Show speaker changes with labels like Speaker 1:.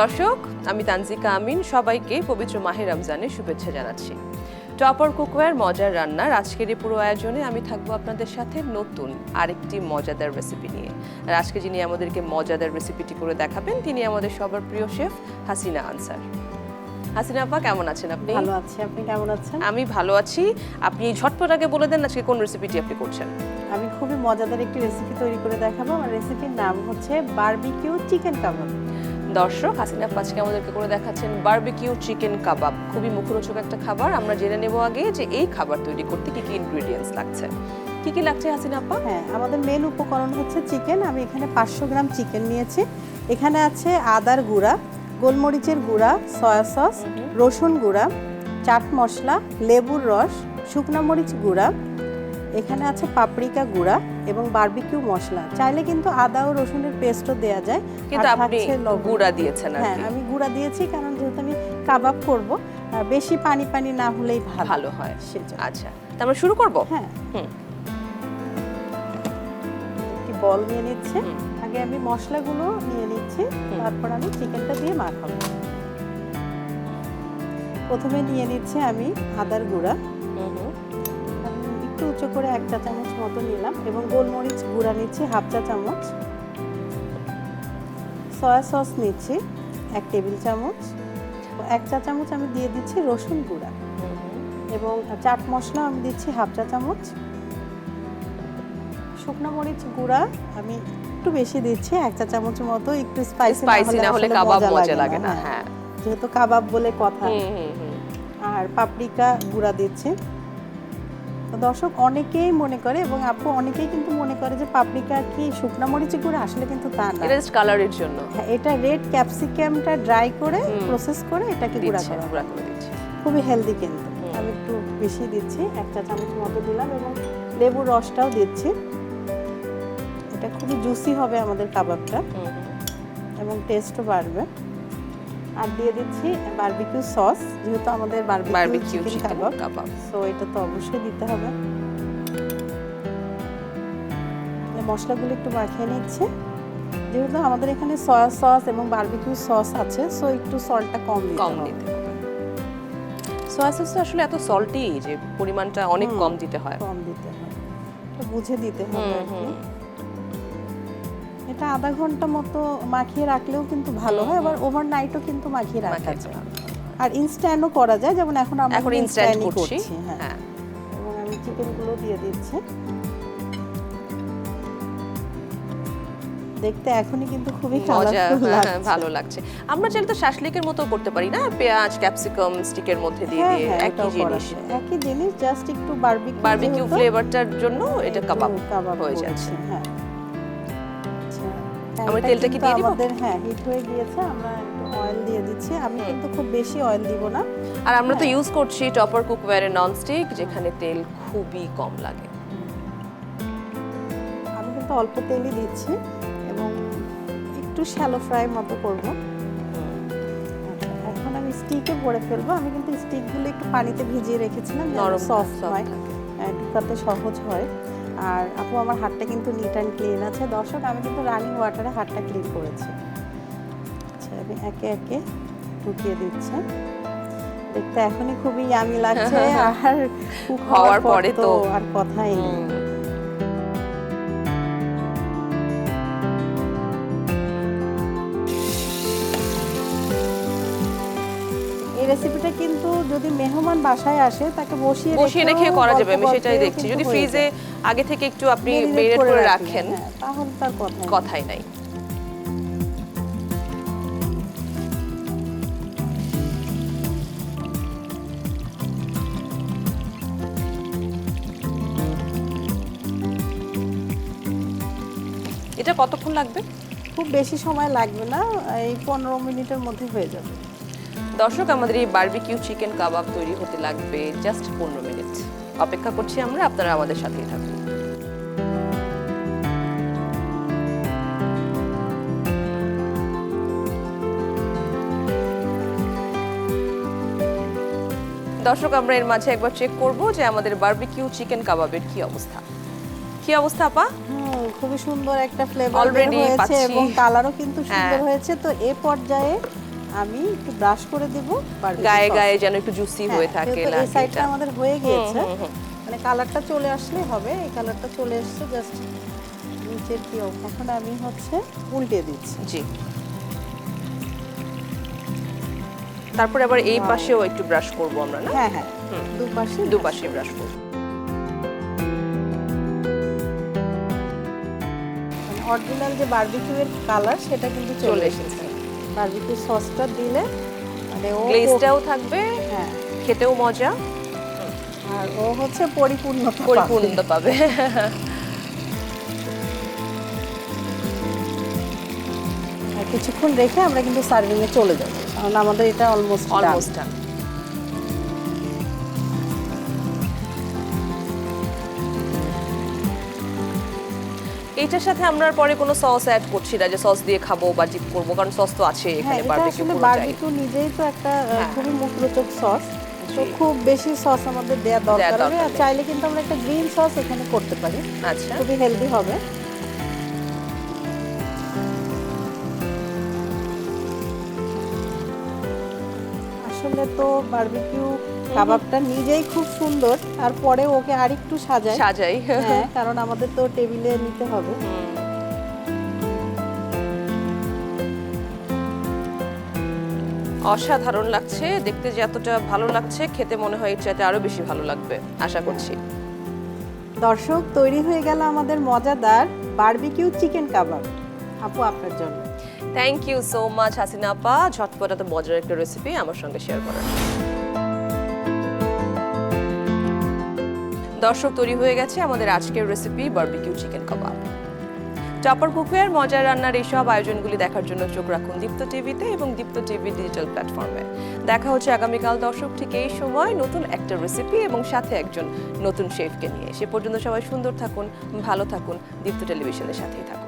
Speaker 1: দর্শক আমি তানজিকা আমিন সবাইকে পবিত্র মাহে রমজানের শুভেচ্ছা জানাচ্ছি। টপার কুকওয়্যার মজার রান্নার আজকের এই পুরো আয়োজনে আমি থাকব আপনাদের সাথে নতুন আরেকটি মজাদার রেসিপি নিয়ে। আর আজকে যিনি আমাদেরকে মজাদার রেসিপিটি করে দেখাবেন তিনি আমাদের সবার প্রিয় শেফ হাসিনা আনসার। হাসিনা আপা কেমন আছেন আপনি?
Speaker 2: ভালো আছি আপনি কেমন আছেন?
Speaker 1: আমি ভালো আছি। আপনি ঝটপট আগে বলে দেন আজকে কোন রেসিপিটি আপনি করছেন।
Speaker 2: আমি খুবই মজাদার একটি রেসিপি তৈরি করে দেখাবো। আমার রেসিপির নাম হচ্ছে বারবিকিউ চিকেন কাবাব।
Speaker 1: দর্শক হাসিনা আপা আজকে আমাদেরকে করে দেখাচ্ছেন বারবিকিউ চিকেন কাবাব খুবই মুখরোচক একটা খাবার। আমরা জেনে নেব আগে যে এই খাবার তৈরি করতে কি কি ইনগ্রেডিয়েন্টস লাগছে। কি কি লাগছে হাসিনা আপা?
Speaker 2: হ্যাঁ আমাদের মেন উপকরণ হচ্ছে চিকেন আমি এখানে পাঁচশো গ্রাম চিকেন নিয়েছি। এখানে আছে আদার গুঁড়া গোলমরিচের গুঁড়া সয়া সস রসুন গুঁড়া চাট মশলা লেবুর রস শুকনো মরিচ গুঁড়া। এখানে আছে পাপরিকা গুঁড়া। এবং বারবিকিউ মশলা। চাইলে কিন্তু আদা ও রসুনের পেস্টও দেওয়া যায়।
Speaker 1: কিন্তু আপনি গুঁড়া দিয়েছেন
Speaker 2: হ্যাঁ আমি গুঁড়া দিয়েছি কারণ যেহেতু আমি কাবাব করব বেশি পানি পানি না হলেই ভালো।
Speaker 1: হয়।
Speaker 2: সেজন্য।
Speaker 1: আচ্ছা তা আমরা শুরু করব?
Speaker 2: হ্যাঁ।
Speaker 1: হুম।
Speaker 2: বল নিয়ে নিচ্ছে। আগে আমি মশলাগুলো নিয়ে নিচ্ছি তারপর আমি চিকেনটা দিয়ে মাখাবো। প্রথমে নিয়ে নিচ্ছে আমি আদার গুঁড়া। একটু উঁচু করে এক চা চামচ মতো নিলাম এবং গোলমরিচ গুঁড়া নিচ্ছি হাফ চা চামচ। সয়া সস নিচ্ছি এক টেবিল চামচ। এক চা চামচ আমি দিয়ে দিচ্ছি রসুন গুঁড়া। এবং চাট মশলা আমি দিচ্ছি হাফ চা চামচ। শুকনো মরিচ গুঁড়া আমি একটু বেশি দিচ্ছি এক চা চামচের মতো একটু স্পাইসি
Speaker 1: না হলে কাবাব মজা লাগে না হ্যাঁ।
Speaker 2: যেহেতু কাবাব বলে কথা। আর পাপরিকা গুঁড়া দিচ্ছি। দর্শক অনেকেই মনে করে এবং আপু অনেকেই কিন্তু মনে করে যে পাপরিকা কি শুকনো মরিচের গুঁড়া? আসলে কিন্তু তা না।
Speaker 1: এটা কালারের জন্য।
Speaker 2: হ্যাঁ, এটা রেড ক্যাপসিকামটা ড্রাই করে প্রসেস করে এটাকে গুঁড়া করা।
Speaker 1: গুঁড়া করে দিচ্ছে।
Speaker 2: খুবই হেলদি কিন্তু। আমি একটু বেশি দিচ্ছি এক চা চামচ মতো দিলাম এবং লেবুর রসটাও দিচ্ছি। এটা খুবই জুসি হবে আমাদের কাবাবটা। এবং টেস্টও বাড়বে। আর দিয়ে দিচ্ছি বারবিকিউ সস যেহেতু আমাদের বারবিকিউ চিকেন কাবাব সো এটা তো অবশ্যই দিতে হবে। মশলাগুলো একটু মাখিয়ে নিচ্ছে। যেহেতু আমাদের এখানে সয়া সস এবং বারবিকিউ সস আছে সো একটু সল্টটা কম
Speaker 1: কম দিতে হবে। সোয়া সসটা আসলে এত সল্টি যে পরিমাণটা অনেক কম দিতে হয়।
Speaker 2: কম দিতে হয়। বুঝে দিতে হবে এটা আধা ঘণ্টা মতো মাখিয়ে রাখলেও কিন্তু ভালো হয় আবার ওভারনাইটও কিন্তু মাখিয়ে রাখা যায়। আর ইনস্ট্যান্টও করা যায় যেমন এখন আমরা
Speaker 1: এখন ইনস্ট্যান্ট করছি।
Speaker 2: হ্যাঁ।
Speaker 1: হ্যাঁ।
Speaker 2: এবং আমি চিকেনগুলো দিয়ে দিচ্ছি। দেখতে এখনই কিন্তু খুবই
Speaker 1: হ্যাঁ,
Speaker 2: লাগছে।
Speaker 1: ভালো লাগছে। আমরা চাইলে তো শাসলিকের মতো করতে পারি না? পেঁয়াজ ক্যাপসিকাম স্টিকের মধ্যে দিয়ে
Speaker 2: হ্যাঁ,
Speaker 1: দিয়ে
Speaker 2: হ্যাঁ,
Speaker 1: একই জিনিস।
Speaker 2: একই জিনিস জাস্ট একটু বারবিকিউ
Speaker 1: বারবিকিউ ফ্লেভারটার জন্য এটা কাবাব
Speaker 2: কাবাব
Speaker 1: হয়ে যাচ্ছে।
Speaker 2: হ্যাঁ।
Speaker 1: আমরা তেলটা কি দিয়ে দিব?
Speaker 2: আমাদের হ্যাঁ হিট হয়ে গিয়েছে আমরা একটু অয়েল দিয়ে দিচ্ছি। আমি কিন্তু খুব বেশি অয়েল দিব না।
Speaker 1: আর আমরা তো
Speaker 2: হ্যাঁ।
Speaker 1: ইউজ করছি টপার কুকওয়্যারের ননস্টিক যেখানে তেল খুবই কম লাগে।
Speaker 2: আমি কিন্তু অল্প তেলই দিচ্ছি এবং একটু শ্যালো ফ্রাই মতো করব। এখন আমি স্টিকে ভরে ফেলব। আমি কিন্তু স্টিকগুলো একটু পানিতে ভিজিয়ে রেখেছিলাম
Speaker 1: নরম
Speaker 2: সফট হয়। ঢুকাতে সহজ হয়। আর আপু আমার হাতটা কিন্তু নিট অ্যান্ড ক্লিন আছে। দর্শক আমি কিন্তু রানিং ওয়াটারে হাতটা ক্লিন করেছি। আচ্ছা আমি একে একে ঢুকিয়ে দিচ্ছি। দেখতে এখনই খুবই আমি লাগছে। আর
Speaker 1: হওয়ার
Speaker 2: পরে তো আর কথাই নেই। রেসিপিটা কিন্তু যদি মেহমান বাসায় আসে তাকে বসিয়ে
Speaker 1: বসিয়ে রেখে করা যাবে আমি সেটাই দেখছি। যদি ফ্রিজে আগে থেকে একটু আপনি মেরিনেট করে রাখেন
Speaker 2: হ্যাঁ, তাহলে তার
Speaker 1: কথাই নাই। এটা কতক্ষণ লাগবে?
Speaker 2: খুব বেশি সময় লাগবে না এই পনেরো মিনিটের মধ্যে হয়ে যাবে।
Speaker 1: দর্শক আমাদের এই বারবিকিউ চিকেন কাবাব তৈরি হতে লাগবে জাস্ট পনেরো মিনিট। অপেক্ষা করছি আমরা আপনারা আমাদের সাথেই থাকুন। দর্শক আমরা এর মাঝে একবার চেক করব যে আমাদের বারবিকিউ চিকেন কাবাবের কি অবস্থা। কি অবস্থা আপা?
Speaker 2: হুম খুবই সুন্দর একটা ফ্লেভার
Speaker 1: Already
Speaker 2: হয়েছে
Speaker 1: পাচ্ছি।
Speaker 2: এবং কালারও কিন্তু সুন্দর
Speaker 1: হ্যাঁ।
Speaker 2: হয়েছে। তো এ পর্যায়ে আমি একটু ব্রাশ করে দেব
Speaker 1: গায়ে গায়ে যেন একটু জুসি
Speaker 2: হ্যাঁ,
Speaker 1: হয়ে থাকে
Speaker 2: এই সাইডটা আমাদের হয়ে গিয়েছে মানে কালারটা চলে আসলে হবে এই কালারটা চলে এসছে জাস্ট নিচের কি এখন আমি হচ্ছে উল্টে দিচ্ছি।
Speaker 1: জি। তারপরে আবার এই. পাশেও একটু ব্রাশ করব আমরা না?
Speaker 2: হ্যাঁ হ্যাঁ। দুপাশে
Speaker 1: দুপাশে ব্রাশ করব।
Speaker 2: অরিজিনাল যে বারবিকিউ এর কালার সেটা কিন্তু
Speaker 1: চলে এসেছে।
Speaker 2: বারবিকিউ সসটা দিলে মানে ও
Speaker 1: গ্লেজটাও থাকবে
Speaker 2: হ্যাঁ।
Speaker 1: খেতেও মজা।
Speaker 2: আর ও হচ্ছে পরিপূর্ণ
Speaker 1: পরিপূর্ণ পাবে।
Speaker 2: আর কিছুক্ষণ রেখে আমরা কিন্তু সার্ভিং এ চলে যাব। কারণ আমাদের এটা অলমোস্ট
Speaker 1: অলমোস্ট ডান এইটার সাথে আমরা পরে কোনো সস অ্যাড করছি না যে সস দিয়ে খাব বা জিপ করব কারণ সস তো আছে
Speaker 2: হ্যাঁ
Speaker 1: এখানে বারবিকিউ
Speaker 2: আসলে বারবিকিউ নিজেই তো একটা
Speaker 1: হ্যাঁ।
Speaker 2: খুবই মুখরোচক সস তো খুব বেশি সস আমাদের দেওয়ার দরকার হবে। আর চাইলে কিন্তু আমরা একটা গ্রিন সস এখানে করতে পারি।
Speaker 1: আচ্ছা।
Speaker 2: খুবই হেলদি হবে। আসলে তো বারবিকিউ কাবাবটা নিজেই খুব সুন্দর আর পরে ওকে আরেকটু সাজায়
Speaker 1: সাজাই।
Speaker 2: হ্যাঁ কারণ আমাদের তো টেবিলে নিতে হবে।
Speaker 1: অসাধারণ লাগছে দেখতে যে এতটা ভালো লাগছে খেতে মনে হয় এর চাইতে আরও বেশি ভালো লাগবে আশা করছি।
Speaker 2: দর্শক তৈরি হয়ে গেল আমাদের মজাদার বারবিকিউ চিকেন কাবাব। আপু আপনার জন্য।
Speaker 1: Thank you so much Hasina আপা। ঝটপট এত মজার একটা রেসিপি আমার সঙ্গে শেয়ার করার। দর্শক তৈরি হয়ে গেছে আমাদের আজকের রেসিপি বারবিকিউ চিকেন কাবাব টপার কুকুয়ের মজার রান্নার এইসব আয়োজনগুলি দেখার জন্য চোখ রাখুন দীপ্ত টিভিতে এবং দীপ্ত টিভি ডিজিটাল প্ল্যাটফর্মে দেখা হচ্ছে আগামীকাল দর্শক, ঠিক এই সময় নতুন একটা রেসিপি এবং সাথে একজন নতুন শেফকে নিয়ে। সে পর্যন্ত সবাই সুন্দর থাকুন, ভালো থাকুন, দীপ্ত টেলিভিশনের সাথেই থাকুন।